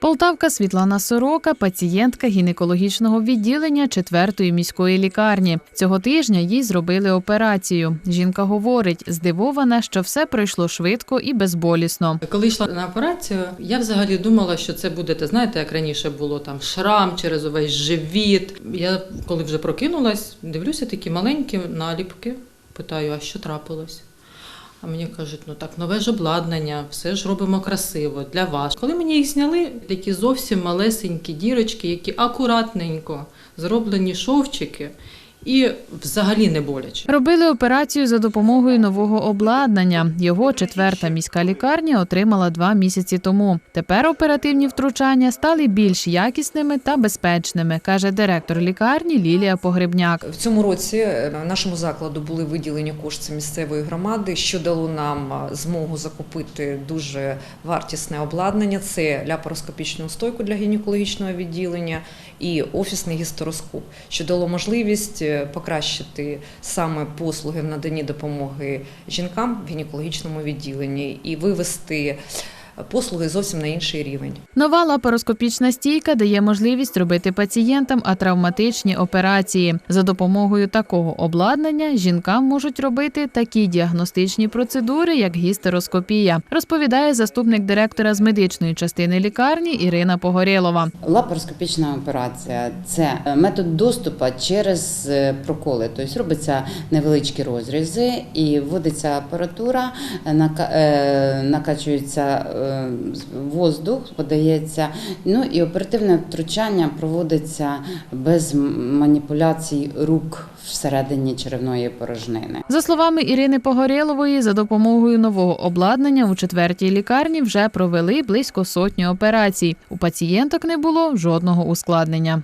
Полтавка Світлана Сорока, пацієнтка гінекологічного відділення 4-ї міської лікарні. Цього тижня їй зробили операцію. Жінка говорить, здивована, що все пройшло швидко і безболісно. Коли йшла на операцію, я взагалі думала, що це буде, те, знаєте, як раніше було там шрам через увесь живіт. Я коли вже прокинулась, дивлюся такі маленькі наліпки. Питаю, а що трапилось? А мені кажуть, ну так, нове ж обладнання, все ж робимо красиво для вас. Коли мені їх зняли, такі зовсім малесенькі дірочки, які акуратненько зроблені шовчики, і взагалі не боляче. Робили операцію за допомогою нового обладнання. Його четверта міська лікарня отримала два місяці тому. Тепер оперативні втручання стали більш якісними та безпечними, каже директор лікарні Лілія Погребняк. В цьому році е, нашому закладу були виділені кошти місцевої громади, що дало нам е, змогу закупити дуже вартісне обладнання. Це ляпароскопічну стойку для гінекологічного відділення і офісний гістероскоп, що дало можливість покращити саме послуги в наданні допомоги жінкам в гінекологічному відділенні і вивести послуги зовсім на інший рівень. Нова лапароскопічна стійка дає можливість робити пацієнтам атравматичні операції. За допомогою такого обладнання жінкам можуть робити такі діагностичні процедури, як гістероскопія, розповідає заступник директора з медичної частини лікарні Ірина Погорєлова. Лапароскопічна операція це е, метод доступу через е, проколи. Тобто робиться невеличкі розрізи і вводиться апаратура, е, накачується воздух, подається. Ну і оперативне втручання проводиться без маніпуляцій рук всередині черевної порожнини. За словами Ірини Погорєлової, за допомогою нового обладнання у четвертій лікарні вже провели близько сотні операцій. У пацієнток не було жодного ускладнення.